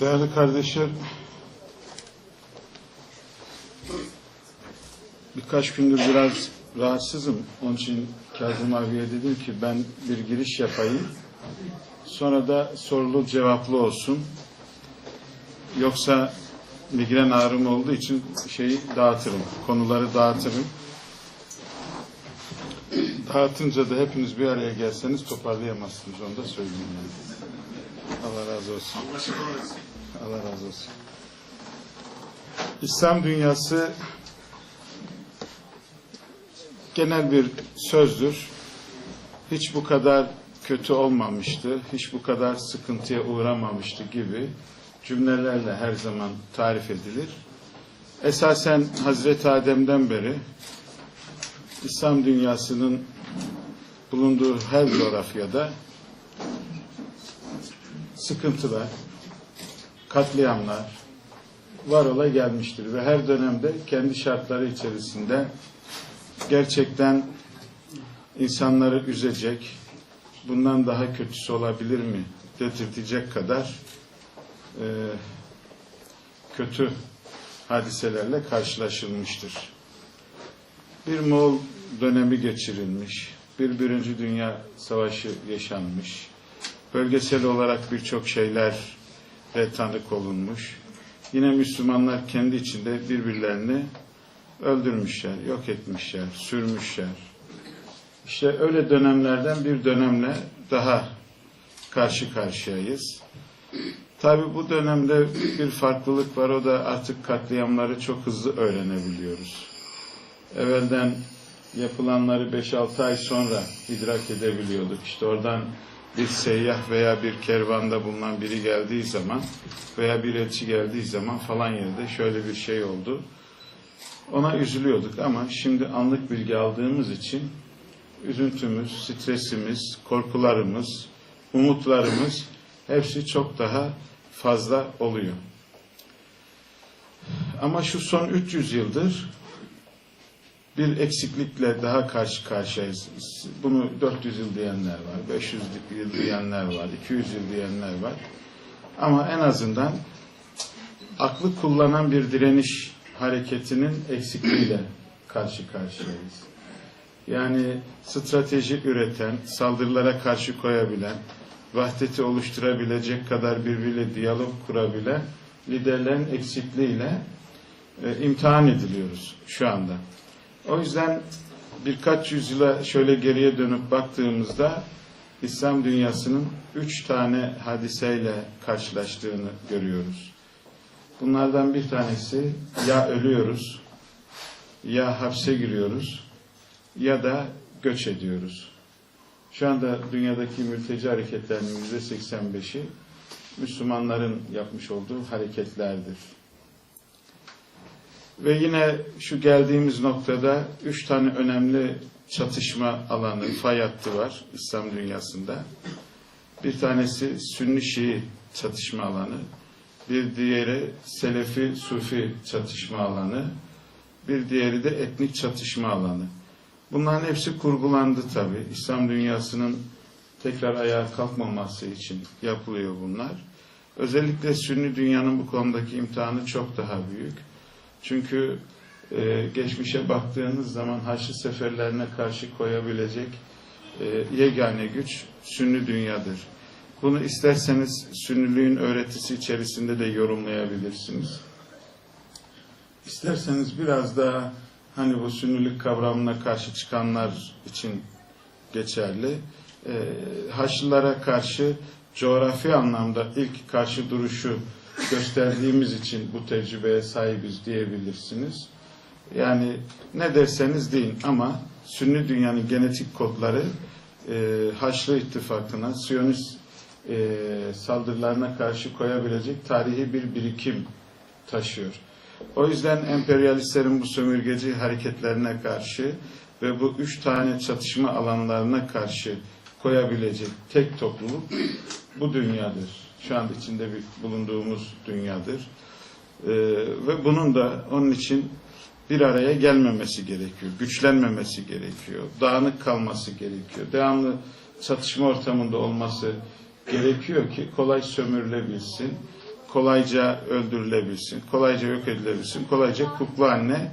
Değerli kardeşler, birkaç gündür biraz rahatsızım. Onun için Kazım abiye dedim ki ben bir giriş yapayım. Sonra da sorulu cevaplı olsun. Yoksa migren ağrım olduğu için şeyi dağıtırım, konuları dağıtırım. Dağıtınca da hepiniz bir araya gelseniz toparlayamazsınız. Onu da söyleyeyim yani. Allah razı olsun. Allah razı olsun. İslam dünyası genel bir sözdür. Hiç bu kadar kötü olmamıştı, hiç bu kadar sıkıntıya uğramamıştı gibi cümlelerle her zaman tarif edilir. Esasen Hazreti Adem'den beri İslam dünyasının bulunduğu her coğrafyada sıkıntılar, katliamlar var ola gelmiştir ve her dönemde kendi şartları içerisinde gerçekten insanları üzecek, bundan daha kötüsü olabilir mi dedirtecek kadar e, kötü hadiselerle karşılaşılmıştır. Bir Moğol dönemi geçirilmiş, bir Birinci Dünya Savaşı yaşanmış, bölgesel olarak birçok şeyler ve tanık olunmuş. Yine Müslümanlar kendi içinde birbirlerini öldürmüşler, yok etmişler, sürmüşler. İşte öyle dönemlerden bir dönemle daha karşı karşıyayız. Tabi bu dönemde bir farklılık var, o da artık katliamları çok hızlı öğrenebiliyoruz. Evvelden yapılanları 5-6 ay sonra idrak edebiliyorduk. İşte oradan bir seyyah veya bir kervanda bulunan biri geldiği zaman veya bir elçi geldiği zaman falan yerde şöyle bir şey oldu. Ona üzülüyorduk ama şimdi anlık bilgi aldığımız için üzüntümüz, stresimiz, korkularımız, umutlarımız hepsi çok daha fazla oluyor. Ama şu son 300 yıldır bir eksiklikle daha karşı karşıyayız. Bunu 400 yıl diyenler var, 500 yıl diyenler var, 200 yıl diyenler var. Ama en azından aklı kullanan bir direniş hareketinin eksikliğiyle karşı karşıyayız. Yani strateji üreten, saldırılara karşı koyabilen, vahdeti oluşturabilecek kadar birbiriyle diyalog kurabilen liderlerin eksikliğiyle e, imtihan ediliyoruz şu anda. O yüzden birkaç yüzyıla şöyle geriye dönüp baktığımızda İslam dünyasının üç tane hadiseyle karşılaştığını görüyoruz. Bunlardan bir tanesi ya ölüyoruz, ya hapse giriyoruz, ya da göç ediyoruz. Şu anda dünyadaki mülteci hareketlerinin yüzde 85'i Müslümanların yapmış olduğu hareketlerdir. Ve yine şu geldiğimiz noktada üç tane önemli çatışma alanı, fay hattı var İslam dünyasında. Bir tanesi Sünni-Şii çatışma alanı, bir diğeri Selefi Sufi çatışma alanı, bir diğeri de etnik çatışma alanı. Bunların hepsi kurgulandı tabi. İslam dünyasının tekrar ayağa kalkmaması için yapılıyor bunlar. Özellikle Sünni dünyanın bu konudaki imtihanı çok daha büyük. Çünkü e, geçmişe baktığınız zaman Haçlı seferlerine karşı koyabilecek e, yegane güç Sünni dünyadır. Bunu isterseniz Sünniliğin öğretisi içerisinde de yorumlayabilirsiniz. İsterseniz biraz daha hani bu Sünnilik kavramına karşı çıkanlar için geçerli. E, Haçlılara karşı coğrafi anlamda ilk karşı duruşu gösterdiğimiz için bu tecrübeye sahibiz diyebilirsiniz. Yani ne derseniz deyin ama Sünni dünyanın genetik kodları e, Haçlı ittifakına, Siyonist e, saldırılarına karşı koyabilecek tarihi bir birikim taşıyor. O yüzden emperyalistlerin bu sömürgeci hareketlerine karşı ve bu üç tane çatışma alanlarına karşı koyabilecek tek topluluk bu dünyadır. Şu anda içinde bir bulunduğumuz dünyadır. Ee, ve bunun da onun için bir araya gelmemesi gerekiyor, güçlenmemesi gerekiyor, dağınık kalması gerekiyor, devamlı çatışma ortamında olması gerekiyor ki kolay sömürülebilsin, kolayca öldürülebilsin, kolayca yok edilebilsin, kolayca kukla haline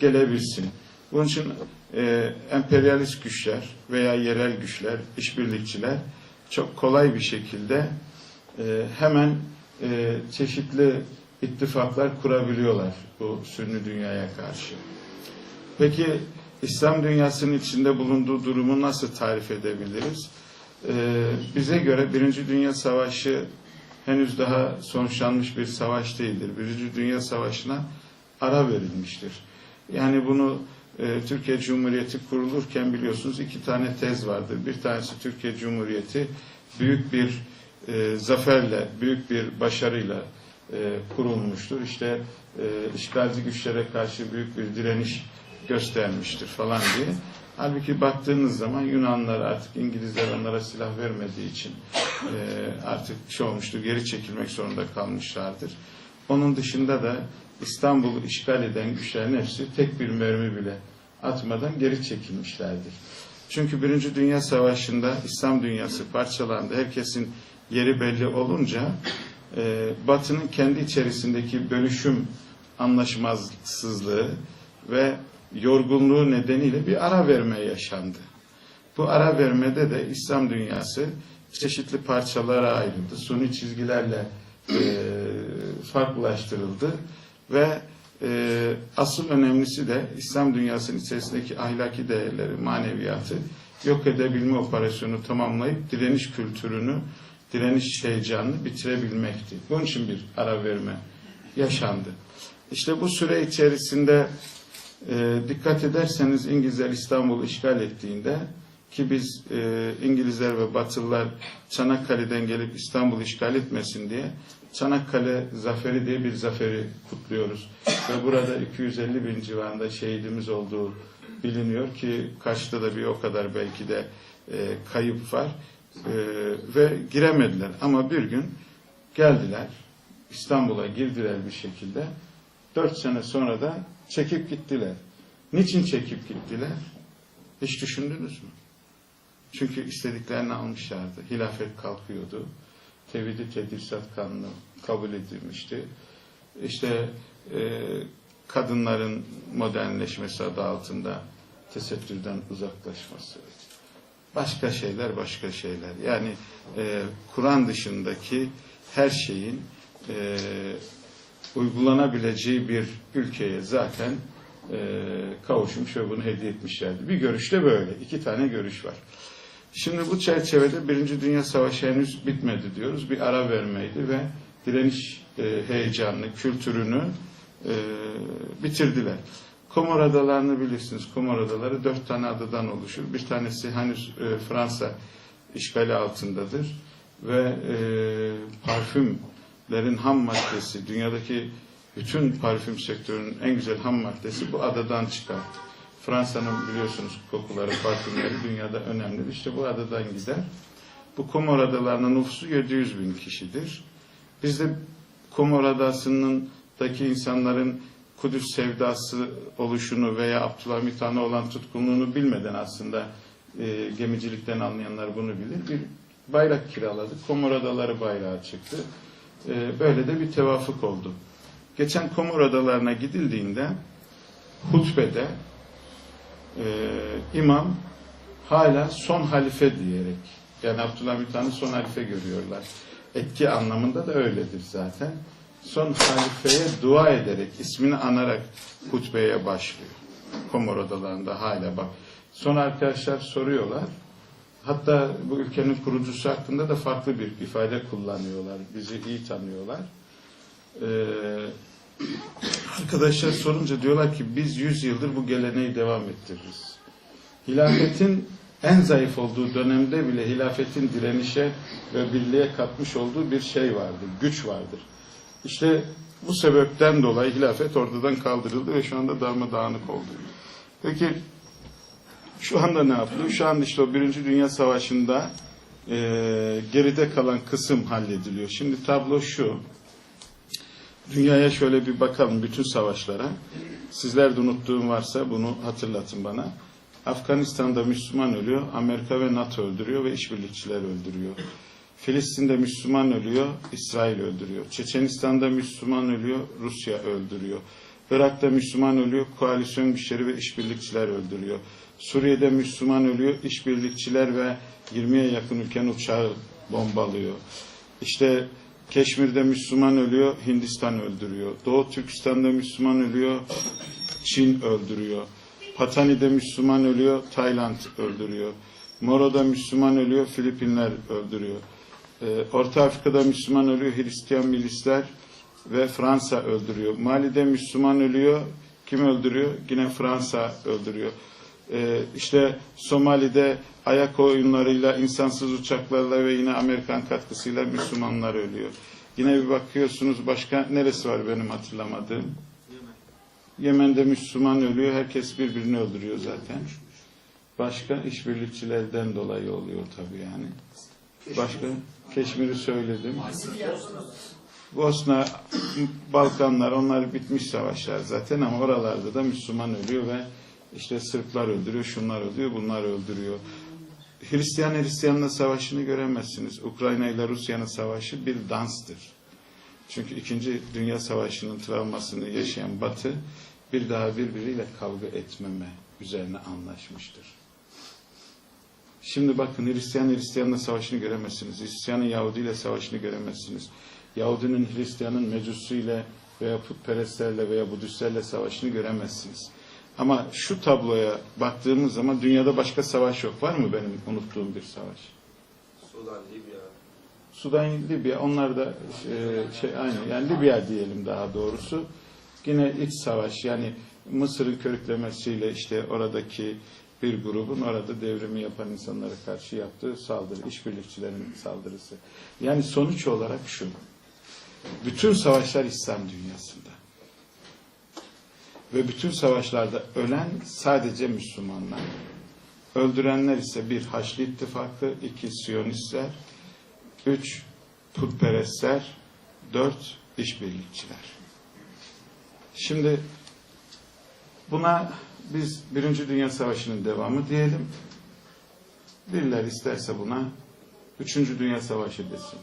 gelebilsin. Bunun için e, emperyalist güçler veya yerel güçler, işbirlikçiler çok kolay bir şekilde e, hemen e, çeşitli ittifaklar kurabiliyorlar bu sünni dünyaya karşı. Peki İslam dünyasının içinde bulunduğu durumu nasıl tarif edebiliriz? Ee, bize göre Birinci Dünya Savaşı henüz daha sonuçlanmış bir savaş değildir. Birinci Dünya Savaşı'na ara verilmiştir. Yani bunu e, Türkiye Cumhuriyeti kurulurken biliyorsunuz iki tane tez vardır. Bir tanesi Türkiye Cumhuriyeti büyük bir e, zaferle, büyük bir başarıyla e, kurulmuştur. İşte e, işgalci güçlere karşı büyük bir direniş göstermiştir falan diye. Halbuki baktığınız zaman Yunanlar artık İngilizler onlara silah vermediği için e, artık şey olmuştur, geri çekilmek zorunda kalmışlardır. Onun dışında da İstanbul'u işgal eden güçlerin hepsi tek bir mermi bile atmadan geri çekilmişlerdir. Çünkü Birinci Dünya Savaşı'nda İslam dünyası parçalandı. Herkesin yeri belli olunca e, Batı'nın kendi içerisindeki bölüşüm anlaşmazsızlığı ve yorgunluğu nedeniyle bir ara verme yaşandı. Bu ara vermede de İslam dünyası çeşitli parçalara ayrıldı. Suni çizgilerle e, farklılaştırıldı ve e, asıl önemlisi de İslam dünyasının içerisindeki ahlaki değerleri, maneviyatı yok edebilme operasyonu tamamlayıp direniş kültürünü, direniş heyecanını bitirebilmekti. Bunun için bir ara verme yaşandı. İşte bu süre içerisinde e, dikkat ederseniz İngilizler İstanbul'u işgal ettiğinde ki biz e, İngilizler ve Batılılar Çanakkale'den gelip İstanbul'u işgal etmesin diye Çanakkale Zaferi diye bir zaferi kutluyoruz. Ve burada 250 bin civarında şehidimiz olduğu biliniyor ki Kaş'ta da bir o kadar belki de e, kayıp var. E, ve giremediler. Ama bir gün geldiler. İstanbul'a girdiler bir şekilde. Dört sene sonra da çekip gittiler. Niçin çekip gittiler? Hiç düşündünüz mü? Çünkü istediklerini almışlardı. Hilafet kalkıyordu. Tevhid-i Tedrisat Kanunu kabul edilmişti. İşte e, kadınların modernleşmesi adı altında tesettürden uzaklaşması. Başka şeyler, başka şeyler. Yani e, Kur'an dışındaki her şeyin e, uygulanabileceği bir ülkeye zaten e, kavuşmuş ve bunu hediye etmişlerdi. Bir görüşte böyle. iki tane görüş var. Şimdi bu çerçevede Birinci Dünya Savaşı henüz bitmedi diyoruz. Bir ara vermeydi ve direniş e, heyecanını, kültürünü e, bitirdiler. Komor Adalarını bilirsiniz. Komor Adaları dört tane adadan oluşur. Bir tanesi henüz e, Fransa işgali altındadır ve e, parfümlerin ham maddesi, dünyadaki bütün parfüm sektörünün en güzel ham maddesi bu adadan çıkar. Fransa'nın biliyorsunuz kokuları, parfümleri dünyada önemlidir. İşte bu adadan gider. Bu Komor Adaları'nın nüfusu 700 bin kişidir. Biz de Komor Adası'ndaki insanların Kudüs sevdası oluşunu veya Abdülhamit Han'a olan tutkunluğunu bilmeden aslında e, gemicilikten anlayanlar bunu bilir. Bir bayrak kiraladık. Komor Adaları bayrağı çıktı. E, böyle de bir tevafuk oldu. Geçen Komor Adalarına gidildiğinde hutbede e, imam hala son halife diyerek yani Abdülhamit Han'ı son halife görüyorlar. Etki anlamında da öyledir zaten. Son halifeye dua ederek, ismini anarak hutbeye başlıyor. Komor odalarında hala bak. Son arkadaşlar soruyorlar. Hatta bu ülkenin kurucusu hakkında da farklı bir ifade kullanıyorlar. Bizi iyi tanıyorlar. Ee, arkadaşlar sorunca diyorlar ki biz 100 yıldır bu geleneği devam ettiririz. Hilafetin en zayıf olduğu dönemde bile hilafetin direnişe ve birliğe katmış olduğu bir şey vardır, güç vardır. İşte bu sebepten dolayı hilafet ortadan kaldırıldı ve şu anda darmadağınık oldu. Peki şu anda ne yapılıyor? Şu anda işte o Birinci Dünya Savaşı'nda e, geride kalan kısım hallediliyor. Şimdi tablo şu. Dünyaya şöyle bir bakalım bütün savaşlara. Sizler de unuttuğum varsa bunu hatırlatın bana. Afganistan'da Müslüman ölüyor, Amerika ve NATO öldürüyor ve işbirlikçiler öldürüyor. Filistin'de Müslüman ölüyor, İsrail öldürüyor. Çeçenistan'da Müslüman ölüyor, Rusya öldürüyor. Irak'ta Müslüman ölüyor, koalisyon güçleri ve işbirlikçiler öldürüyor. Suriye'de Müslüman ölüyor, işbirlikçiler ve 20'ye yakın ülkenin uçağı bombalıyor. İşte Keşmir'de Müslüman ölüyor, Hindistan öldürüyor. Doğu Türkistan'da Müslüman ölüyor, Çin öldürüyor. Patani'de Müslüman ölüyor, Tayland öldürüyor. Moro'da Müslüman ölüyor, Filipinler öldürüyor. Ee, Orta Afrika'da Müslüman ölüyor, Hristiyan milisler ve Fransa öldürüyor. Mali'de Müslüman ölüyor, kim öldürüyor? Yine Fransa öldürüyor. Ee, işte Somali'de ayak oyunlarıyla, insansız uçaklarla ve yine Amerikan katkısıyla Müslümanlar ölüyor. Yine bir bakıyorsunuz başka neresi var benim hatırlamadığım? Yemen'de Müslüman ölüyor, herkes birbirini öldürüyor zaten. Başka işbirlikçilerden dolayı oluyor tabii yani. Başka? Keşmir'i söyledim. Bosna, Balkanlar onlar bitmiş savaşlar zaten ama oralarda da Müslüman ölüyor ve işte Sırplar öldürüyor, şunlar öldürüyor, bunlar öldürüyor. Hristiyan Hristiyanla savaşını göremezsiniz. Ukrayna ile Rusya'nın savaşı bir danstır. Çünkü İkinci Dünya Savaşı'nın travmasını yaşayan Batı bir daha birbiriyle kavga etmeme üzerine anlaşmıştır. Şimdi bakın Hristiyan Hristiyanla savaşını göremezsiniz. Hristiyanın Yahudi ile savaşını göremezsiniz. Yahudinin Hristiyanın Mecusu ile veya putperestlerle veya Budistlerle savaşını göremezsiniz. Ama şu tabloya baktığımız zaman dünyada başka savaş yok. Var mı benim unuttuğum bir savaş? Sudan, Libya. Sudan, Libya onlar da e, şey aynı yani Libya diyelim daha doğrusu. Yine iç savaş yani Mısır'ın körüklemesiyle işte oradaki bir grubun orada devrimi yapan insanlara karşı yaptığı saldırı, işbirlikçilerin saldırısı. Yani sonuç olarak şu. Bütün savaşlar İslam dünyasında. Ve bütün savaşlarda ölen sadece Müslümanlar. Öldürenler ise bir Haçlı İttifakı, iki Siyonistler, üç putperestler, dört işbirlikçiler. Şimdi buna biz Birinci Dünya Savaşı'nın devamı diyelim. Birileri isterse buna Üçüncü Dünya Savaşı desin.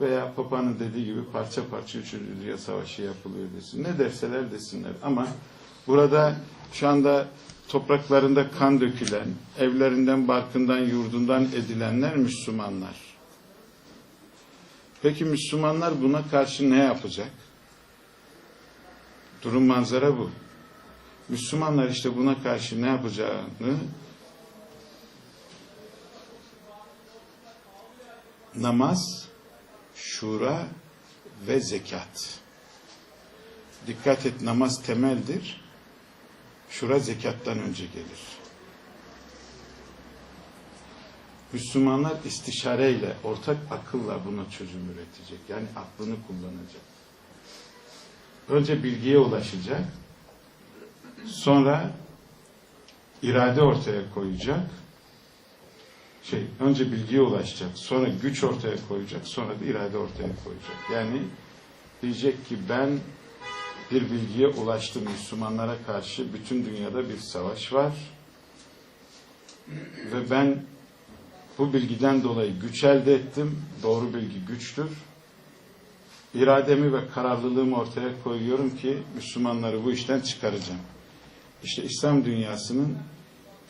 Veya Papa'nın dediği gibi parça parça Üçüncü Dünya Savaşı yapılıyor desin. Ne derseler desinler. Ama burada şu anda topraklarında kan dökülen, evlerinden, barkından, yurdundan edilenler Müslümanlar. Peki Müslümanlar buna karşı ne yapacak? Durum manzara bu. Müslümanlar işte buna karşı ne yapacağını namaz, şura ve zekat. Dikkat et namaz temeldir. Şura zekattan önce gelir. Müslümanlar istişareyle, ortak akılla buna çözüm üretecek. Yani aklını kullanacak. Önce bilgiye ulaşacak. Sonra irade ortaya koyacak. Şey, önce bilgiye ulaşacak, sonra güç ortaya koyacak, sonra da irade ortaya koyacak. Yani diyecek ki ben bir bilgiye ulaştım Müslümanlara karşı bütün dünyada bir savaş var ve ben bu bilgiden dolayı güç elde ettim. Doğru bilgi güçtür. İrademi ve kararlılığımı ortaya koyuyorum ki Müslümanları bu işten çıkaracağım. İşte İslam dünyasının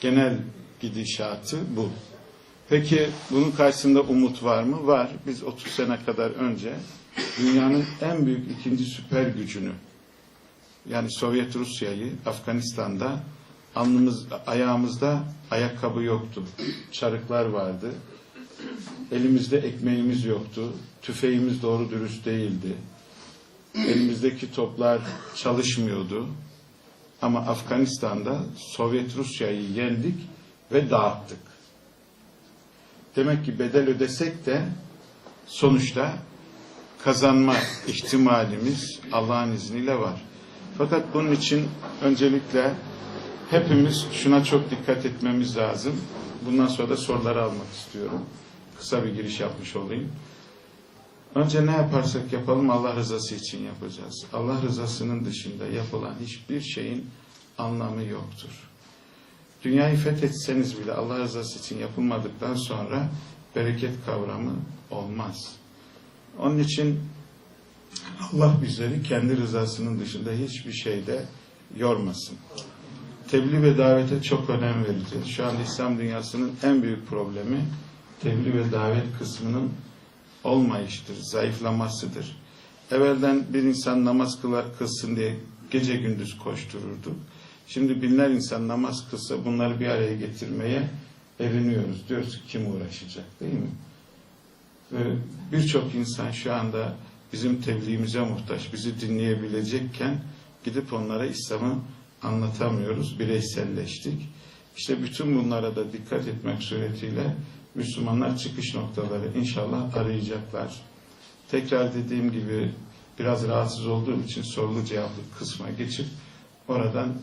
genel gidişatı bu. Peki bunun karşısında umut var mı? Var. Biz 30 sene kadar önce dünyanın en büyük ikinci süper gücünü yani Sovyet Rusya'yı Afganistan'da alnımız, ayağımızda ayakkabı yoktu. Çarıklar vardı. Elimizde ekmeğimiz yoktu. Tüfeğimiz doğru dürüst değildi. Elimizdeki toplar çalışmıyordu. Ama Afganistan'da Sovyet Rusya'yı yendik ve dağıttık. Demek ki bedel ödesek de sonuçta kazanma ihtimalimiz Allah'ın izniyle var. Fakat bunun için öncelikle hepimiz şuna çok dikkat etmemiz lazım. Bundan sonra da soruları almak istiyorum. Kısa bir giriş yapmış olayım. Önce ne yaparsak yapalım Allah rızası için yapacağız. Allah rızasının dışında yapılan hiçbir şeyin anlamı yoktur. Dünyayı fethetseniz bile Allah rızası için yapılmadıktan sonra bereket kavramı olmaz. Onun için Allah bizleri kendi rızasının dışında hiçbir şeyde yormasın. Tebliğ ve davete çok önem vereceğiz. Şu an İslam dünyasının en büyük problemi tebliğ ve davet kısmının olmayıştır, zayıflamasıdır. Evvelden bir insan namaz kılsın diye gece gündüz koştururdu. Şimdi binler insan namaz kılsa bunları bir araya getirmeye eriniyoruz. Diyoruz ki kim uğraşacak değil mi? Birçok insan şu anda bizim tebliğimize muhtaç, bizi dinleyebilecekken gidip onlara İslam'ı anlatamıyoruz, bireyselleştik. İşte bütün bunlara da dikkat etmek suretiyle Müslümanlar çıkış noktaları inşallah arayacaklar. Tekrar dediğim gibi biraz rahatsız olduğum için sorulu cevaplı kısma geçip oradan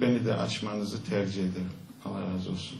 beni de açmanızı tercih ederim. Allah razı olsun.